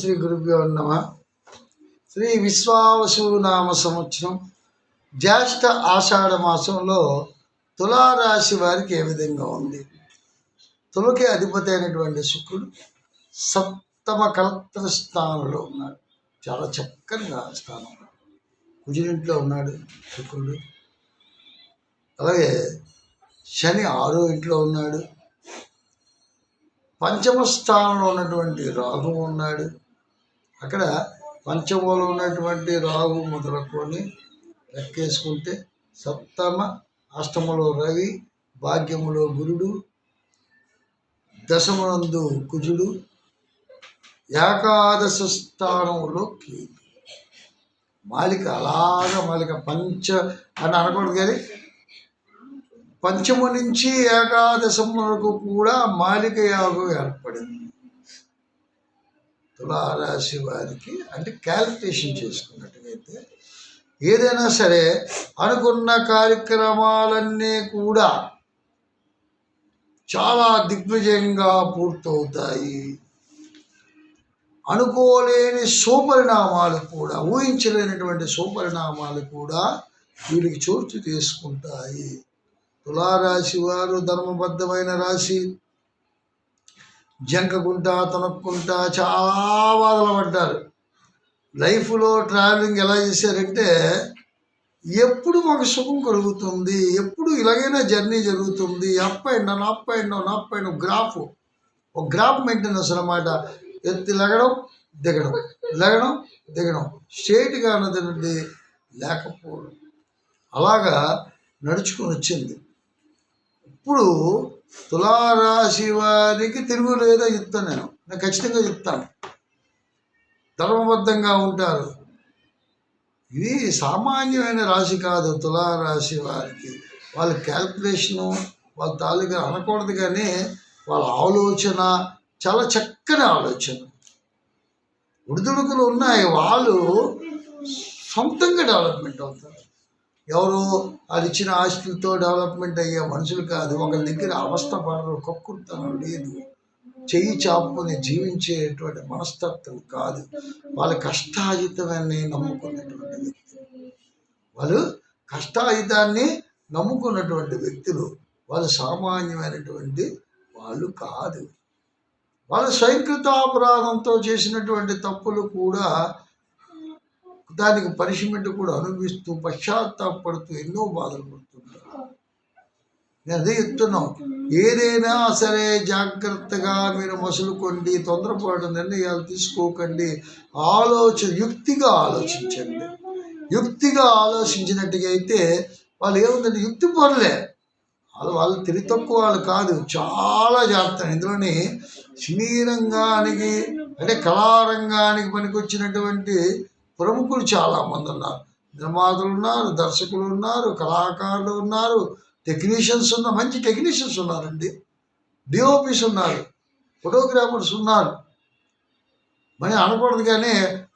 శ్రీ గురుభ్యో నమ. శ్రీ విశ్వావసు నామ సంవత్సరం జ్యేష్ఠ ఆషాఢ మాసంలో తులారాశి వారికి ఏ విధంగా ఉంది? తులకి అధిపతి అయినటువంటి శుక్రుడు సప్తమ కలత్ర స్థానంలో ఉన్నాడు. చాలా చక్కని స్థానం. కుజుడింట్లో ఉన్నాడు శుక్రుడు. అలాగే శని ఆరో ఇంట్లో ఉన్నాడు. పంచమ స్థానంలో ఉన్నటువంటి రాహు ఉన్నాడు. అక్కడ పంచమంలో ఉన్నటువంటి రాహు మొదలుకొని లెక్కేసుకుంటే సప్తమ అష్టములో రవి భాగ్యములో గురుడు దశమునందు కుజుడు ఏకాదశ స్థానంలో కేతు మాలిక అలాగ మాలిక పంచ అని అనకూడదు కానీ పంచము నుంచి ఏకాదశం వరకు కూడా మాలిక యాగం ఏర్పడింది. తులారాశి వారికి అంటే క్యాలిక్యులేషన్ చేసుకున్నట్టుగైతే ఏదైనా సరే అనుకున్న కార్యక్రమాలన్నీ కూడా చాలా దిగ్విజయంగా పూర్తవుతాయి. అనుకోలేని సుపరిణామాలు కూడా ఊహించలేనటువంటి సుపరిణామాలు కూడా వీరికి చోటు తీసుకుంటాయి తులారాశి వారు ధర్మబద్ధమైన రాశి. జంకకుంటా తొనక్కుంటా చాలా బాధలు పడ్డారు. లైఫ్లో ట్రావెలింగ్ ఎలా చేశారంటే ఎప్పుడు మాకు సుఖం కలుగుతుంది ఎప్పుడు ఇలాగైనా జర్నీ జరుగుతుంది. Up and down up and down up and graph. ఒక గ్రాఫ్ మెయింటెనెన్స్ అనమాట ఎత్తి లగడం దిగడం లగడం దిగడం. స్ట్రేట్గా అన్నది లేకపోవడం. అలాగా నడుచుకొని వచ్చింది. ఇప్పుడు తులారాశి వారికి తిరుగు లేదా చెప్తాను నేను. నేను ఖచ్చితంగా చెప్తాను. ధర్మబద్ధంగా ఉంటారు. ఇది సామాన్యమైన రాశి కాదు తులారాశి వారికి. వాళ్ళ క్యాల్కులేషను వాళ్ళ తాలూకా అనకూడదు కానీ వాళ్ళ ఆలోచన చాలా చక్కని ఆలోచన. ఉడిదుడుకులు ఉన్నాయి. వాళ్ళు సొంతంగా డెవలప్మెంట్ అవుతారు. ఎవరు అది ఇచ్చిన ఆస్తులతో డెవలప్మెంట్ అయ్యే మనుషులు కాదు. ఒకరి దగ్గర అవస్థ పడరు. కక్కుర్తనం లేదు చెయ్యి చాపుకొని జీవించేటువంటి మనస్తత్వం కాదు. వాళ్ళ కష్టాయుతమని నమ్ముకున్నటువంటి వ్యక్తులు వాళ్ళు కష్టాయుతాన్ని నమ్ముకున్నటువంటి వ్యక్తులు. వాళ్ళు సామాన్యమైనటువంటి వాళ్ళు కాదు. వాళ్ళు స్వయంకృతాపరాధంతో చేసినటువంటి తప్పులు కూడా దానికి పనిష్మెంట్ కూడా అనుభవిస్తూ పశ్చాత్తాపడుతూ ఎన్నో బాధలు పడుతుంటారు. నేను అదే చెప్తున్నాం. ఏదైనా సరే జాగ్రత్తగా మీరు మసులుకోండి తొందరపాటు నిర్ణయాలు తీసుకోకండి. ఆలోచన యుక్తిగా ఆలోచించండి. యుక్తిగా ఆలోచించినట్టుగా అయితే వాళ్ళు ఏముందంటే యుక్తి పనులే. వాళ్ళు వాళ్ళు తిరిగి తక్కువ వాళ్ళు కాదు. చాలా జాగ్రత్త ఇందులోని సినీ రంగానికి అంటే కళారంగానికి పనికొచ్చినటువంటి ప్రముఖులు చాలామంది ఉన్నారు. నిర్మాతలు ఉన్నారు దర్శకులు ఉన్నారు కళాకారులు ఉన్నారు టెక్నీషియన్స్ ఉన్నారు మంచి టెక్నీషియన్స్ ఉన్నారండి. డిఓపీస్ ఉన్నారు ఫోటోగ్రాఫర్స్ ఉన్నారు. మరి అనకూడదు కానీ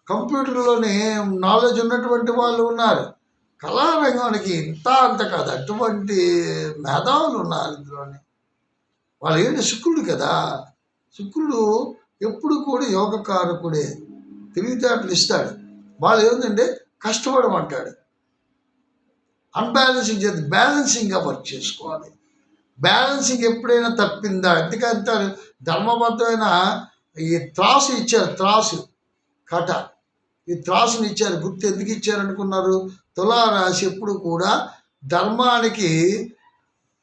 కంప్యూటర్లోని నాలెడ్జ్ ఉన్నటువంటి వాళ్ళు ఉన్నారు. కళారంగానికి ఇంత అంత కాదు. అటువంటి మేధావులు ఉన్నారు ఇందులోని. వాళ్ళు ఏంటి? శుక్రుడు కదా. శుక్రుడు ఎప్పుడు కూడా యోగకారకుడే. తెలివితేటలు ఇస్తాడు. వాళ్ళు ఏంటంటే కష్టపడమంటాడు. అన్బ్యాలెన్సింగ్ చేసి బ్యాలెన్సింగ్గా వర్క్ చేసుకోవాలి. బ్యాలెన్సింగ్ ఎప్పుడైనా తప్పిందా? ఎందుకంటే ధర్మబద్ధమైన ఈ త్రాసు ఇచ్చారు త్రాసు కట. ఈ త్రాసుని ఇచ్చారు గుర్తు ఎందుకు ఇచ్చారు అనుకున్నారు తులారాశి ఎప్పుడు కూడా ధర్మానికి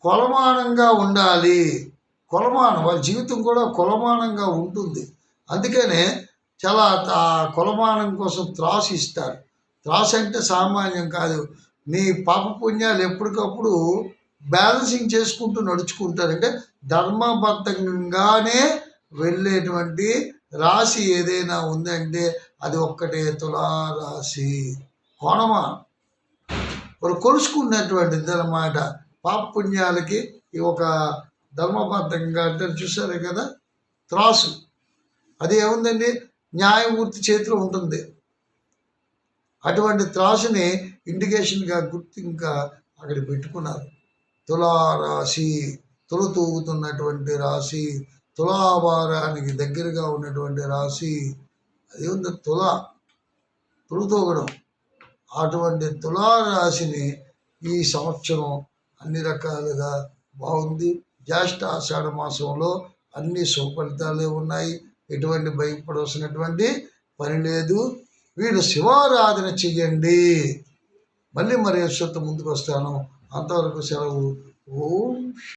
కొలమానంగా ఉండాలి. కొలమానం వాళ్ళ జీవితం కూడా కొలమానంగా ఉంటుంది. అందుకనే చాలా ఆ కొలమానం కోసం త్రాసు ఇస్తారు. త్రాసు అంటే సామాన్యం కాదు. మీ పాపపుణ్యాలు ఎప్పటికప్పుడు బ్యాలెన్సింగ్ చేసుకుంటూ నడుచుకుంటారంటే ధర్మబద్ధంగానే వెళ్ళేటువంటి రాశి ఏదైనా ఉందంటే అది ఒక్కటే తులారాశి. కోణమా వాళ్ళు కొలుసుకున్నటువంటిది అనమాట పాపపుణ్యాలకి పుణ్యాలకి ఒక ధర్మబద్ధంగా అంటే చూసారే కదా? త్రాసు. అది ఏముందండి? న్యాయమూర్తి చేతిలో ఉంటుంది. అటువంటి త్రాసుని ఇండికేషన్గా గుర్తింకా అక్కడ పెట్టుకున్నారు. తులారాశి తులు తూగుతున్నటువంటి రాశి తులాభారానికి దగ్గరగా ఉన్నటువంటి రాశి అది ఉంది తుల తులుతూగడం. అటువంటి తులారాశిని ఈ సంవత్సరం అన్ని రకాలుగా బాగుంది. జ్యేష్ఠ ఆషాఢ మాసంలో అన్ని సుఫలితాలే ఉన్నాయి. ఎటువంటి భయపడవలసినటువంటి పని లేదు. వీడు శివారాధన చెయ్యండి. మళ్ళీ మరి యశ్వత్ ముందుకు వస్తాను అంతవరకు సెలవు. ఓం